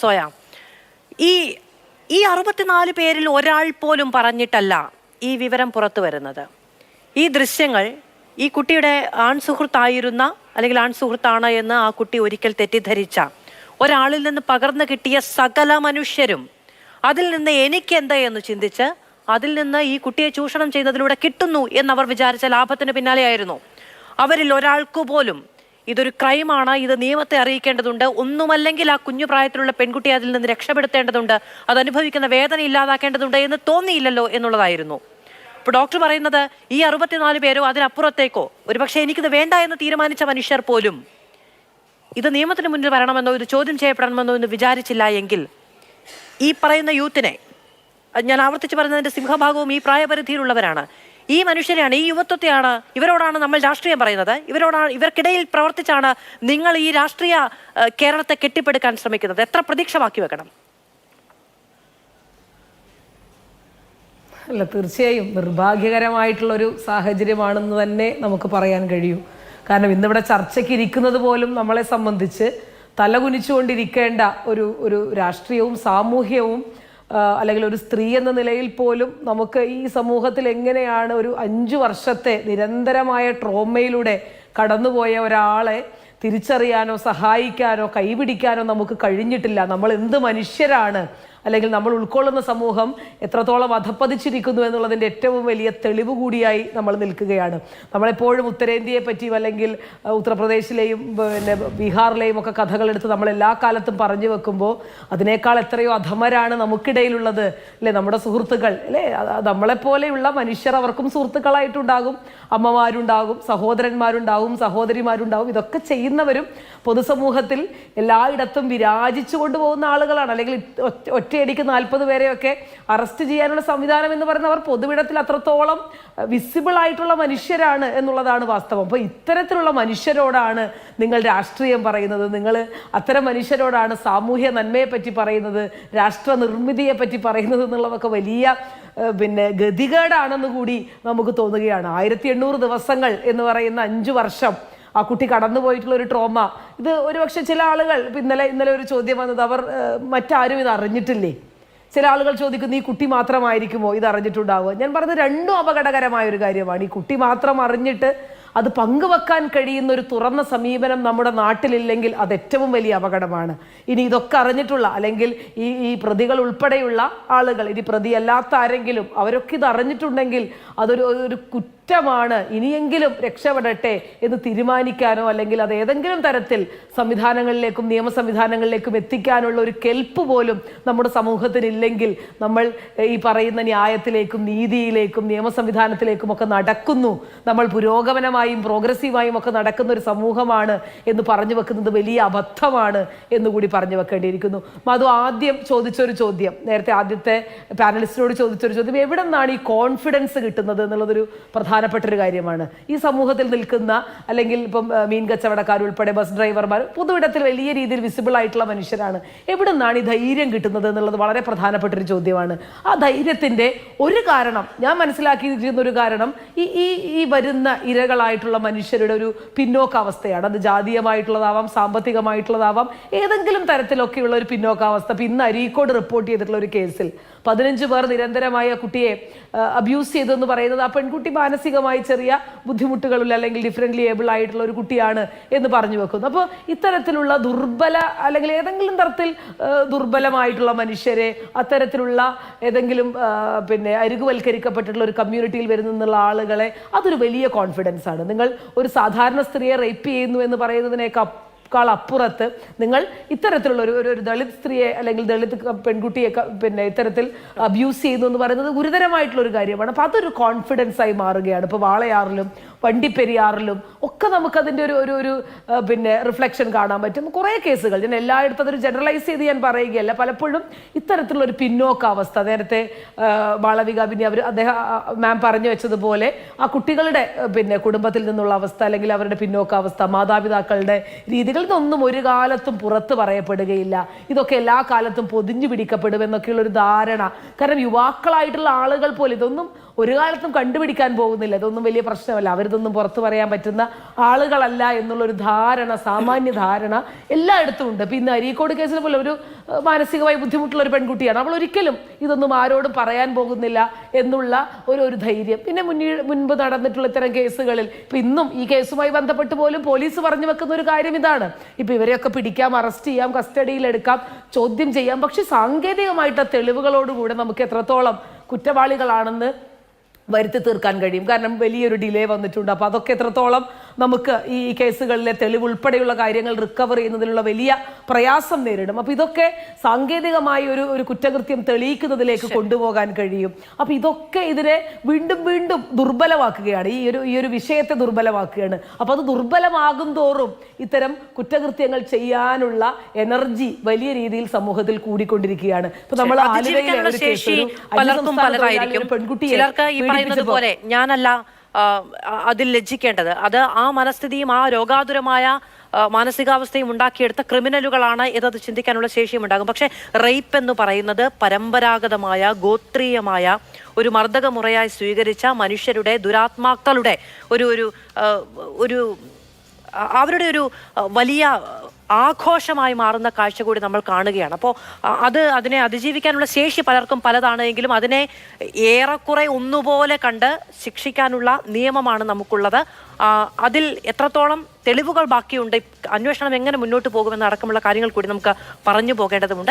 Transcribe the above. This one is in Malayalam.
സോയ. ഈ ഈ അറുപത്തിനാല് പേരിൽ ഒരാൾ പോലും പറഞ്ഞിട്ടല്ല ഈ വിവരം പുറത്തു വരുന്നത്. ഈ ദൃശ്യങ്ങൾ ഈ കുട്ടിയുടെ ആൺ സുഹൃത്തായിരുന്ന അല്ലെങ്കിൽ ആൺ സുഹൃത്താണ് എന്ന് ആ കുട്ടി ഒരിക്കൽ തെറ്റിദ്ധരിച്ച ഒരാളിൽ നിന്ന് പകർന്നു കിട്ടിയ സകല മനുഷ്യരും അതിൽ നിന്ന് എനിക്ക് എന്താ എന്ന് ചിന്തിച്ച് അതിൽ നിന്ന് ഈ കുട്ടിയെ ചൂഷണം ചെയ്യുന്നതിലൂടെ കിട്ടുന്നു എന്നവർ വിചാരിച്ച ലാഭത്തിന് പിന്നാലെയായിരുന്നു. അവരിൽ ഒരാൾക്കു പോലും ഇതൊരു ക്രൈമാണ്. ഇത് നിയമത്തെ അറിയിക്കേണ്ടതുണ്ട്. ഒന്നുമല്ലെങ്കിൽ ആ കുഞ്ഞു പ്രായത്തിലുള്ള പെൺകുട്ടി അതിൽ നിന്ന് രക്ഷപ്പെടുത്തേണ്ടതുണ്ട്. അത് അനുഭവിക്കുന്ന വേദന ഇല്ലാതാക്കേണ്ടതുണ്ട് എന്ന് തോന്നിയില്ലല്ലോ എന്നുള്ളതായിരുന്നു. അപ്പോൾ ഡോക്ടർ പറയുന്നത് ഈ അറുപത്തിനാല് പേരോ അതിനപ്പുറത്തേക്കോ ഒരുപക്ഷെ എനിക്കിത് വേണ്ട എന്ന് തീരുമാനിച്ച മനുഷ്യർ പോലും ഇത് നിയമത്തിന് മുന്നിൽ വരണമെന്നോ ഇത് ചോദ്യം ചെയ്യപ്പെടണമെന്നോ എന്ന് വിചാരിച്ചില്ല എങ്കിൽ ഈ പറയുന്ന യൂത്തിനെ ഞാൻ ആവർത്തിച്ച് പറഞ്ഞതിന്റെ സിംഹഭാഗവും ഈ പ്രായപരിധിയിലുള്ളവരാണ്. ഈ മനുഷ്യരെയാണ് ഈ യുവത്വത്തെയാണ് ഇവരോടാണ് നമ്മൾ രാഷ്ട്രീയം പറയുന്നത്. ഇവരോടാണ് ഇവർക്കിടയിൽ പ്രവർത്തിച്ചാണ് നിങ്ങൾ ഈ രാഷ്ട്രീയ കേരളത്തെ കെട്ടിപ്പടുക്കാൻ ശ്രമിക്കുന്നത്. എത്ര പ്രതീക്ഷ ബാക്കി വെക്കണം? അല്ല തീർച്ചയായും നിർഭാഗ്യകരമായിട്ടുള്ള നിർഭാഗ്യകരമായിട്ടുള്ളൊരു സാഹചര്യമാണെന്ന് തന്നെ നമുക്ക് പറയാൻ കഴിയൂ. കാരണം ഇന്നിവിടെ ചർച്ചയ്ക്ക് ഇരിക്കുന്നത് പോലും നമ്മളെ സംബന്ധിച്ച് തലകുനിച്ചുകൊണ്ടിരിക്കേണ്ട ഒരു ഒരു രാഷ്ട്രീയവും സാമൂഹ്യവും അല്ലെങ്കിൽ ഒരു സ്ത്രീ എന്ന നിലയിൽ പോലും നമുക്ക് ഈ സമൂഹത്തിൽ എങ്ങനെയാണ് ഒരു അഞ്ച് വർഷത്തെ നിരന്തരമായ ട്രോമയിലൂടെ കടന്നുപോയ ഒരാളെ തിരിച്ചറിയാനോ സഹായിക്കാനോ കൈപിടിക്കാനോ നമുക്ക് കഴിഞ്ഞിട്ടില്ല. നമ്മൾ എന്ത് മനുഷ്യരാണ് അല്ലെങ്കിൽ നമ്മൾ ഉൾക്കൊള്ളുന്ന സമൂഹം എത്രത്തോളം അധപ്പതിച്ചിരിക്കുന്നു എന്നുള്ളതിന്റെ ഏറ്റവും വലിയ തെളിവ് കൂടിയായി നമ്മൾ നിൽക്കുകയാണ്. നമ്മളെപ്പോഴും ഉത്തരേന്ത്യയെ പറ്റിയും അല്ലെങ്കിൽ ഉത്തർപ്രദേശിലെയും പിന്നെ ബീഹാറിലെയും ഒക്കെ കഥകളെടുത്ത് നമ്മൾ എല്ലാ കാലത്തും പറഞ്ഞു വെക്കുമ്പോൾ അതിനേക്കാൾ എത്രയോ അധമരാണ് നമുക്കിടയിലുള്ളത്. അല്ലേ? നമ്മുടെ സുഹൃത്തുക്കൾ. അല്ലേ? നമ്മളെപ്പോലെയുള്ള മനുഷ്യർ അവർക്കും സുഹൃത്തുക്കളായിട്ടുണ്ടാകും. അമ്മമാരുണ്ടാകും സഹോദരന്മാരുണ്ടാകും സഹോദരിമാരുണ്ടാകും ഇതൊക്കെ ചെയ്യുന്നവരും പൊതുസമൂഹത്തിൽ എല്ലായിടത്തും വിരാജിച്ചു കൊണ്ടുപോകുന്ന ആളുകളാണ്. അല്ലെങ്കിൽ ഒറ്റ- ഒറ്റയടിക്ക് നാൽപ്പത് പേരെയൊക്കെ അറസ്റ്റ് ചെയ്യാനുള്ള സംവിധാനം എന്ന് പറയുന്നവർ പൊതുവിടത്തിൽ അത്രത്തോളം വിസിബിൾ ആയിട്ടുള്ള മനുഷ്യരാണ് എന്നുള്ളതാണ് വാസ്തവം. അപ്പോൾ ഇത്തരത്തിലുള്ള മനുഷ്യരോടാണ് നിങ്ങൾ രാഷ്ട്രീയം പറയുന്നത്. നിങ്ങൾ അത്തരം മനുഷ്യരോടാണ് സാമൂഹ്യ നന്മയെ പറ്റി പറയുന്നത് രാഷ്ട്ര നിർമ്മിതിയെ പറ്റി പറയുന്നത് എന്നുള്ളതൊക്കെ വലിയ പിന്നെ ഗതികേടാണെന്ന് കൂടി നമുക്ക് തോന്നുകയാണ്. ആയിരത്തി എണ്ണൂറ് ദിവസങ്ങൾ എന്ന് പറയുന്ന അഞ്ച് വർഷം ആ കുട്ടി കടന്നു പോയിട്ടുള്ള ഒരു ട്രോമ ഇത് ഒരുപക്ഷെ ചില ആളുകൾ ഇപ്പം ഇന്നലെ ഇന്നലെ ഒരു ചോദ്യം വന്നത് അവർ മറ്റാരും ഇത് അറിഞ്ഞിട്ടില്ലേ? ചില ആളുകൾ ചോദിക്കുന്നു ഈ കുട്ടി മാത്രമായിരിക്കുമോ? ഇത് അറിഞ്ഞിട്ടുണ്ടാവുക? ഞാൻ പറഞ്ഞത് രണ്ടും അപകടകരമായ ഒരു കാര്യമാണ്. ഈ കുട്ടി മാത്രം അറിഞ്ഞിട്ട് അത് പങ്കുവെക്കാൻ കഴിയുന്ന ഒരു തുറന്ന സമീപനം നമ്മുടെ നാട്ടിലില്ലെങ്കിൽ അത് ഏറ്റവും വലിയ അപകടമാണ്. ഇനി ഇതൊക്കെ അറിഞ്ഞിട്ടുള്ള അല്ലെങ്കിൽ ഈ ഈ പ്രതികൾ ഉൾപ്പെടെയുള്ള ആളുകൾ ഇനി പ്രതിയല്ലാത്ത ആരെങ്കിലും അവരൊക്കെ ഇത് അറിഞ്ഞിട്ടുണ്ടെങ്കിൽ അതൊരു ഒരു കുറ്റമാണ്. ഇനിയെങ്കിലും രക്ഷപ്പെടട്ടെ എന്ന് തീരുമാനിക്കാനോ അല്ലെങ്കിൽ അത് ഏതെങ്കിലും തരത്തിൽ സംവിധാനങ്ങളിലേക്കും നിയമ സംവിധാനങ്ങളിലേക്കും എത്തിക്കാനുള്ള ഒരു കെൽപ്പ് പോലും നമ്മുടെ സമൂഹത്തിനില്ലെങ്കിൽ നമ്മൾ ഈ പറയുന്ന ന്യായത്തിലേക്കും നീതിയിലേക്കും നിയമ സംവിധാനത്തിലേക്കും ഒക്കെ നടക്കുന്നു. നമ്മൾ പുരോഗമനമായും പ്രോഗ്രസീവായും ഒക്കെ നടക്കുന്ന ഒരു സമൂഹമാണ് എന്ന് പറഞ്ഞു വെക്കുന്നത് വലിയ അബദ്ധമാണ് എന്നുകൂടി പറഞ്ഞു വെക്കേണ്ടിയിരിക്കുന്നു. മധു ആദ്യം ചോദിച്ചൊരു ചോദ്യം. നേരത്തെ ആദ്യത്തെ പാനലിസ്റ്റിനോട് ചോദിച്ചൊരു ചോദ്യം. എവിടെ നിന്നാണ് ഈ കോൺഫിഡൻസ് കിട്ടുന്നത് എന്നുള്ളതൊരു പ്രധാനപ്പെട്ട ഒരു കാര്യമാണ്. ഈ സമൂഹത്തിൽ നിൽക്കുന്ന അല്ലെങ്കിൽ ഇപ്പം മീൻ കച്ചവടക്കാർ ഉൾപ്പെടെ ബസ് ഡ്രൈവർമാർ പൊതുവിടത്തിൽ വലിയ രീതിയിൽ വിസിബിൾ ആയിട്ടുള്ള മനുഷ്യരാണ്. എവിടെ നിന്നാണ് ഈ ധൈര്യം കിട്ടുന്നത് എന്നുള്ളത് വളരെ പ്രധാനപ്പെട്ട ഒരു ചോദ്യമാണ്. ആ ധൈര്യത്തിന്റെ ഒരു കാരണം ഞാൻ മനസ്സിലാക്കിയിരിക്കുന്ന ഒരു കാരണം ഈ ഈ ഈ വരുന്ന ഇരകളായിട്ടുള്ള മനുഷ്യരുടെ ഒരു പിന്നോക്കാവസ്ഥയാണ്. അത് ജാതീയമായിട്ടുള്ളതാവാം സാമ്പത്തികമായിട്ടുള്ളതാവാം ഏതെങ്കിലും തരത്തിലൊക്കെയുള്ള ഒരു പിന്നോക്കാവസ്ഥ. ഇപ്പം അരീക്കോട് റിപ്പോർട്ട് ചെയ്തിട്ടുള്ള ഒരു കേസിൽ പതിനഞ്ച് പേർ നിരന്തരമായ കുട്ടിയെ അബ്യൂസ് ചെയ്തു എന്ന് പറയുന്നത് ആ പെൺകുട്ടി മാനസികമായി ചെറിയ ബുദ്ധിമുട്ടുകളിൽ അല്ലെങ്കിൽ ഡിഫറെന്റ്ലി ഏബിൾ ആയിട്ടുള്ള ഒരു കുട്ടിയാണ് എന്ന് പറഞ്ഞു വെക്കുന്നു. അപ്പോൾ ഇത്തരത്തിലുള്ള ദുർബല അല്ലെങ്കിൽ ഏതെങ്കിലും തരത്തിൽ ദുർബലമായിട്ടുള്ള മനുഷ്യരെ അത്തരത്തിലുള്ള ഏതെങ്കിലും പിന്നെ അരികുവൽക്കരിക്കപ്പെട്ടിട്ടുള്ള ഒരു കമ്മ്യൂണിറ്റിയിൽ വരുന്നുള്ള ആളുകളെ അതൊരു വലിയ കോൺഫിഡൻസ് ആണ്. നിങ്ങൾ ഒരു സാധാരണ സ്ത്രീയെ റേപ്പ് ചെയ്യുന്നു എന്ന് പറയുന്നതിനേക്കാൾ ക്കാൾ അപ്പുറത്ത് നിങ്ങൾ ഇത്തരത്തിലുള്ള ഒരു ഒരു- ദളിത് സ്ത്രീയെ അല്ലെങ്കിൽ ദളിത് പെൺകുട്ടിയെ പിന്നെ ഇത്തരത്തിൽ അബ്യൂസ് ചെയ്യുന്നു എന്ന് പറയുന്നത് ഗുരുതരമായിട്ടുള്ള ഒരു കാര്യമാണ്. അപ്പോൾ അതൊരു കോൺഫിഡൻസ് ആയി മാറുകയാണ്. ഇപ്പോൾ വാളയാറിലും വണ്ടിപ്പെരിയാറിലും ഒക്കെ നമുക്കതിന്റെ ഒരു ഒരു ഒരു പിന്നെ റിഫ്ലക്ഷൻ കാണാൻ പറ്റും. കുറേ കേസുകൾ ഞാൻ എല്ലായിടത്തും അതൊരു ജനറലൈസ് ചെയ്ത് ഞാൻ പറയുകയല്ല. പലപ്പോഴും ഇത്തരത്തിലുള്ള ഒരു പിന്നോക്ക അവസ്ഥ. നേരത്തെ മാളവിക പിന്നെ അവർ അദ്ദേഹം മാം പറഞ്ഞു വെച്ചതുപോലെ ആ കുട്ടികളുടെ പിന്നെ കുടുംബത്തിൽ നിന്നുള്ള അവസ്ഥ അല്ലെങ്കിൽ അവരുടെ പിന്നോക്കാവസ്ഥ മാതാപിതാക്കളുടെ രീതികളിൽ ഇതൊന്നും ഒരു കാലത്തും പുറത്ത് പറയപ്പെടുകയില്ല. ഇതൊക്കെ എല്ലാ കാലത്തും പൊതിഞ്ഞു പിടിക്കപ്പെടും എന്നൊക്കെയുള്ളൊരു ധാരണ. കാരണം യുവാക്കളായിട്ടുള്ള ആളുകൾ പോലും ഇതൊന്നും ഒരു കാലത്തും കണ്ടുപിടിക്കാൻ പോകുന്നില്ല. ഇതൊന്നും വലിയ പ്രശ്നമല്ല. അവർ അവരിതൊന്നും പുറത്തു പറയാൻ പറ്റുന്ന ആളുകളല്ല എന്നുള്ളൊരു ധാരണ സാമാന്യ ധാരണ എല്ലായിടത്തും ഉണ്ട്. പിന്നെ അരീക്കോട് കേസിൽ പോലെ ഒരു മാനസികമായി ബുദ്ധിമുട്ടുള്ള ഒരു പെൺകുട്ടിയാണ്. അവൾ ഒരിക്കലും ഇതൊന്നും ആരോടും പറയാൻ പോകുന്നില്ല എന്നുള്ള ഒരു ഒരു ധൈര്യം. പിന്നെ മുന്നിൽ മുൻപ് നടന്നിട്ടുള്ള ഇത്തരം കേസുകളിൽ ഇപ്പം ഇന്നും ഈ കേസുമായി ബന്ധപ്പെട്ട് പോലും പോലീസ് പറഞ്ഞു വെക്കുന്ന ഒരു കാര്യം ഇതാണ്. ഇപ്പം ഇവരെയൊക്കെ പിടിക്കാം അറസ്റ്റ് ചെയ്യാം കസ്റ്റഡിയിലെടുക്കാം ചോദ്യം ചെയ്യാം. പക്ഷേ സാങ്കേതികമായിട്ട് തെളിവുകളോടുകൂടെ നമുക്ക് എത്രത്തോളം കുറ്റവാളികളാണെന്ന് വരുത്തി തീർക്കാൻ കഴിയും. കാരണം വലിയൊരു ഡിലേ വന്നിട്ടുണ്ട്. അപ്പോൾ അതൊക്കെ എത്രത്തോളം നമുക്ക് ഈ കേസുകളിലെ തെളിവ് ഉൾപ്പെടെയുള്ള കാര്യങ്ങൾ റിക്കവർ ചെയ്യുന്നതിനുള്ള വലിയ പ്രയാസം നേരിടും. അപ്പോൾ ഇതൊക്കെ സാങ്കേതികമായ ഒരു ഒരു കുറ്റകൃത്യം തെളിയിക്കുന്നതിലേക്ക് കൊണ്ടുപോകാൻ കഴിയും. അപ്പോൾ ഇതൊക്കെ ഇതിനെ വീണ്ടും വീണ്ടും ദുർബലമാക്കുകയാണ്. ഈ ഒരു ഈ ഒരു വിഷയത്തെ ദുർബലമാക്കുകയാണ്. അപ്പോൾ അത് ദുർബലമാകും തോറും ഇത്തരം കുറ്റകൃത്യങ്ങൾ ചെയ്യാനുള്ള എനർജി വലിയ രീതിയിൽ സമൂഹത്തിൽ കൂടിക്കൊണ്ടിരിക്കുകയാണ്. ഇപ്പൊ നമ്മൾ ആലുവയിലെ ഒരു കേസ് ഒരു പെൺകുട്ടിയെ ചിലർക്ക് ഈ പറയുന്നത് പോലെ ഞാനല്ല അതിൽ ലജ്ജിക്കേണ്ടത്. അത് ആ മനസ്ഥിതിയും ആ രോഗാതുരമായ മാനസികാവസ്ഥയും ഉണ്ടാക്കിയെടുത്ത ക്രിമിനലുകളാണ് എന്നത് ചിന്തിക്കാനുള്ള ശേഷിയും ഉണ്ടാകും. പക്ഷേ റേപ്പ് എന്ന് പറയുന്നത് പരമ്പരാഗതമായ ഗോത്രീയമായ ഒരു മർദ്ദകമുറയായി സ്വീകരിച്ച മനുഷ്യരുടെ ദുരാത്മാക്കളുടെ ഒരു ഒരു അവരുടെ ഒരു വലിയ ആഘോഷമായി മാറുന്ന കാഴ്ച കൂടി നമ്മൾ കാണുകയാണ്. അപ്പോൾ അത് അതിനെ അതിജീവിക്കാനുള്ള ശേഷി പലർക്കും പലതാണെങ്കിലും അതിനെ ഏറെക്കുറെ ഒന്നുപോലെ കണ്ട് ശിക്ഷിക്കാനുള്ള നിയമമാണ് നമുക്കുള്ളത്. അതിൽ എത്രത്തോളം തെളിവുകൾ ബാക്കിയുണ്ട് അന്വേഷണം എങ്ങനെ മുന്നോട്ട് പോകുമെന്ന് അടക്കമുള്ള കാര്യങ്ങൾ കൂടി നമുക്ക് പറഞ്ഞു പോകേണ്ടതുണ്ട്.